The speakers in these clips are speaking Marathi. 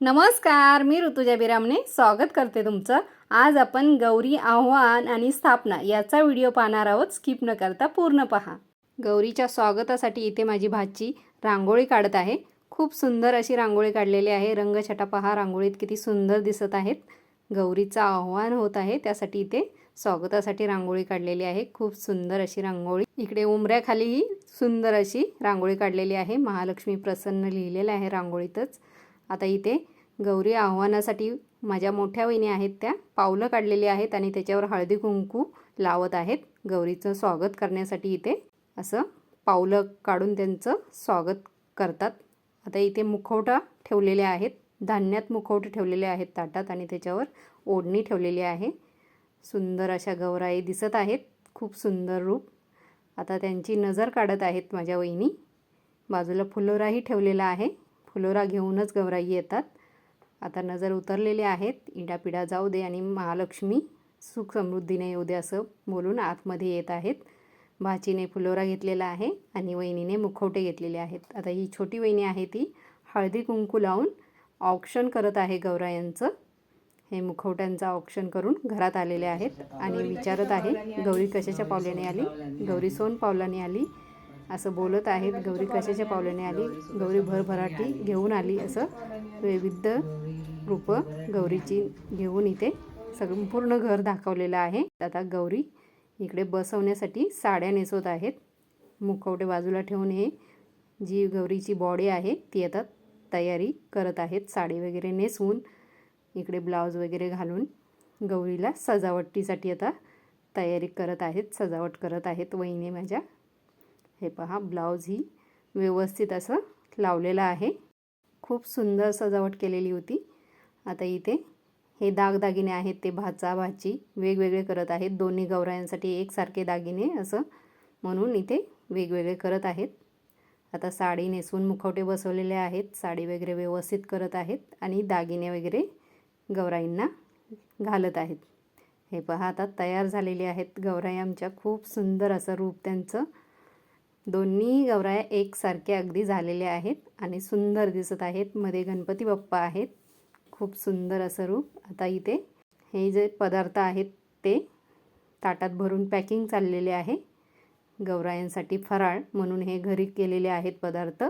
नमस्कार मी ऋतुजा बिरामने स्वागत करते तुमचं. आज आपण गौरी आव्हान आणि स्थापना याचा व्हिडिओ पाहणार आहोत. स्किप न करता पूर्ण पहा. गौरीच्या स्वागतासाठी इथे माझी भाची रांगोळी काढत आहे. खूप सुंदर अशी रांगोळी काढलेली आहे. रंगछटा पहा रांगोळीत किती सुंदर दिसत आहेत. गौरीचं आव्हान होत आहे. त्यासाठी इथे स्वागतासाठी रांगोळी काढलेली आहे. खूप सुंदर अशी रांगोळी. इकडे उमऱ्याखालीही सुंदर अशी रांगोळी काढलेली आहे. महालक्ष्मी प्रसन्न लिहिलेलं आहे रांगोळीतच. आता इथे गौरी आव्हानासाठी माझ्या मोठ्या वहिनी आहेत त्या. पावलं काढलेली आहेत आणि त्याच्यावर हळदी कुंकू लावत आहेत. गौरीचं स्वागत करण्यासाठी इथे असं पावलं काढून त्यांचं स्वागत करतात. आता इथे मुखवटा ठेवलेले आहेत. धान्यात मुखवटे ठेवलेले आहेत ताटात आणि त्याच्यावर ओढणी ठेवलेली आहे. सुंदर अशा गौराई दिसत आहेत. खूप सुंदर रूप. आता त्यांची नजर काढत आहेत माझ्या वहिनी. बाजूला फुलोराही ठेवलेला आहे. फुलोरा घेऊनच गौराई येतात. आता नजर उतरलेले आहेत. इडापिडा जाऊ दे आणि महालक्ष्मी सुख समृद्धीने येऊ दे असं बोलून आतमध्ये येत आहेत. भाचीने फुलोरा घेतलेला आहे आणि वहिनीने मुखवटे घेतलेले आहेत. आता ही छोटी वहिनी आहे ती. हळदी कुंकू लावून ऑप्शन करत आहे गौरायांचं हे मुखवट्यांचं ऑप्शन करून घरात आलेले आहेत आणि विचारत आहे गौरी कशाच्या पावल्याने आली? गौरी सोन पावलाने आली? असं बोलत आहेत. गौरी कशाच्या पावल्याने आली? गौरी भरभराटी घेऊन आली असं. विविध रूपं गौरीची घेऊन इथे सगळं पूर्ण घर दाखवलेलं आहे. आता गौरी इकडे बसवण्यासाठी साड्या नेसवत आहेत. मुखवटे बाजूला ठेवून हे जी गौरीची बॉडी आहे ती आता तयारी करत आहेत. साडी वगैरे नेसवून इकडे ब्लाऊज वगैरे घालून गौरीला सजावटीसाठी आता तयारी करत आहेत सजावट करत आहेत वहिनी माझ्या. हे पहा ब्लाऊज ही व्यवस्थित असं लावलेलं आहे. खूप सुंदर सजावट केलेली होती. आता इथे हे दागदागिने आहेत ते भाचा भाची वेगवेगळे करत आहेत. दोन्ही गौरायांसाठी एकसारखे दागिने असं म्हणून इथे वेगवेगळे करत आहेत. आता साडी नेसून मुखवटे बसवलेले आहेत साडी वगैरे व्यवस्थित करत आहेत आणि दागिने वगैरे गौराईंना घालत आहेत. हे पहा आता तयार झालेले आहेत गौराई आमच्या. खूप सुंदर असं रूप त्यांचं दोन्ही गौराया एकसारख्या अगदी झालेल्या आहेत आणि सुंदर दिसत आहेत. मध्ये गणपती बाप्पा आहेत. खूप सुंदर असं रूप. आता इथे हे जे पदार्थ आहेत ते ताटात भरून पॅकिंग चाललेले आहे. गौरायांसाठी फराळ म्हणून हे घरी केलेले आहेत पदार्थ.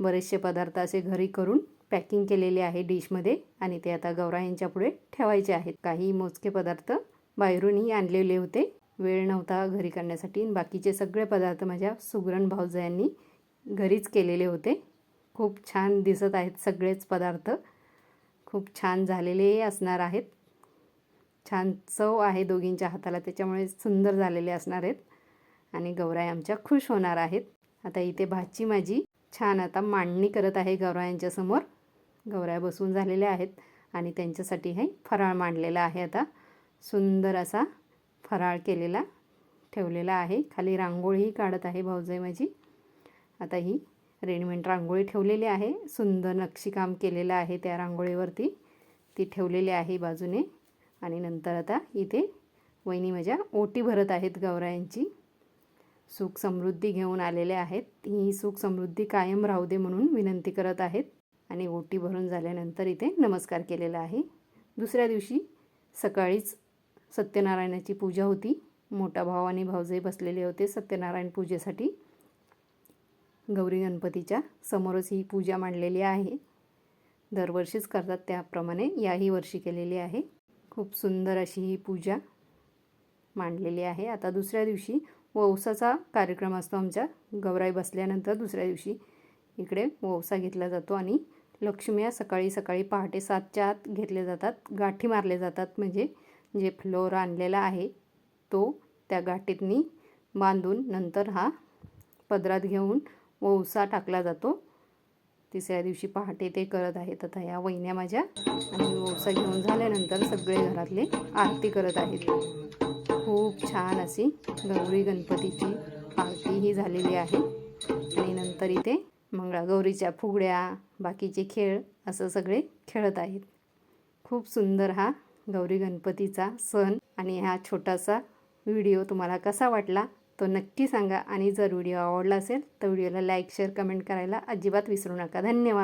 बरेचसे पदार्थ असे घरी करून पॅकिंग केलेले आहे डिशमध्ये आणि ते आता गौरायांच्या पुढे ठेवायचे आहेत. काही मोजके पदार्थ बाहेरूनही आणलेले होते. वेळ नव्हता घरी करण्यासाठी. बाकीचे सगळे पदार्थ माझ्या सुगरण भाऊजायांनी घरीच केलेले होते. खूप छान दिसत आहेत सगळेच पदार्थ. खूप छान झालेले असणार आहेत. छान चव आहे दोघींच्या हाताला त्याच्यामुळे सुंदर झालेले असणार आहेत. आणि गौराई आमच्या खुश होणार आहेत. आता इथे भाची माझी छान आता मांडणी करत आहे गौरायांच्या समोर. गौराया बसून झालेल्या आहेत आणि त्यांच्यासाठी हे फराळ मांडलेला आहे आता. सुंदर असा फराळ केलेला ठेवलेला आहे. खाली रांगोळीही काढत आहे भाऊजाई माझी. आता ही रेडीमेड रांगोळी ठेवलेली आहे. सुंदर नक्षीकाम केलेलं आहे त्या रांगोळीवरती. ती ठेवलेली आहे बाजूने. आणि नंतर आता इथे वहिनी माझ्या ओटी भरत आहेत गौरायांची सुख समृद्धी घेऊन आलेले आहेत. ही सुख समृद्धी कायम राहू दे म्हणून विनंती करत आहेत. आणि ओटी भरून झाल्यानंतर इथे नमस्कार केलेला आहे. दुसऱ्या दिवशी सकाळीच सत्यनारायणाची पूजा होती. मोठा भाव आणि भाऊजाई बसलेले होते सत्यनारायण पूजेसाठी. गौरी गणपतीच्या समोरच ही पूजा मांडलेली आहे. दरवर्षीच करतात त्याप्रमाणे याही वर्षी केलेली आहे. खूप सुंदर अशी ही पूजा मांडलेली आहे. आता दुसऱ्या दिवशी वौसाचा कार्यक्रम असतो आमच्या. गौराई बसल्यानंतर दुसऱ्या दिवशी इकडे वौसा घेतला जातो आणि लक्ष्म्या सकाळी सकाळी पहाटे सातच्या आत घेतले जातात. गाठी मारले जातात. म्हणजे जे फ्लोर आणलेला आहे तो त्या गाठीतनी बांधून नंतर हा पदरात घेऊन वौसा टाकला जातो. तिसऱ्या दिवशी पहाटे ते करत आहेत. आता या वहिन्या माझ्या आणि वौसा घेऊन झाल्यानंतर सगळे घरातले आरती करत आहेत. खूप छान अशी गौरी गणपतीची आरती ही झालेली आहे. आणि नंतर इथे मंगळागौरीच्या फुगड्या बाकीचे खेळ असं सगळे खेळत आहेत. खूप सुंदर हा गौरी गणपतीचा सण आणि हा छोटासा व्हिडिओ तुम्हाला कसा वाटला तो नक्की सांगा. आणि जर व्हिडिओ आवडला असेल तर व्हिडिओला लाईक शेअर कमेंट करायला अजिबात विसरू नका. धन्यवाद.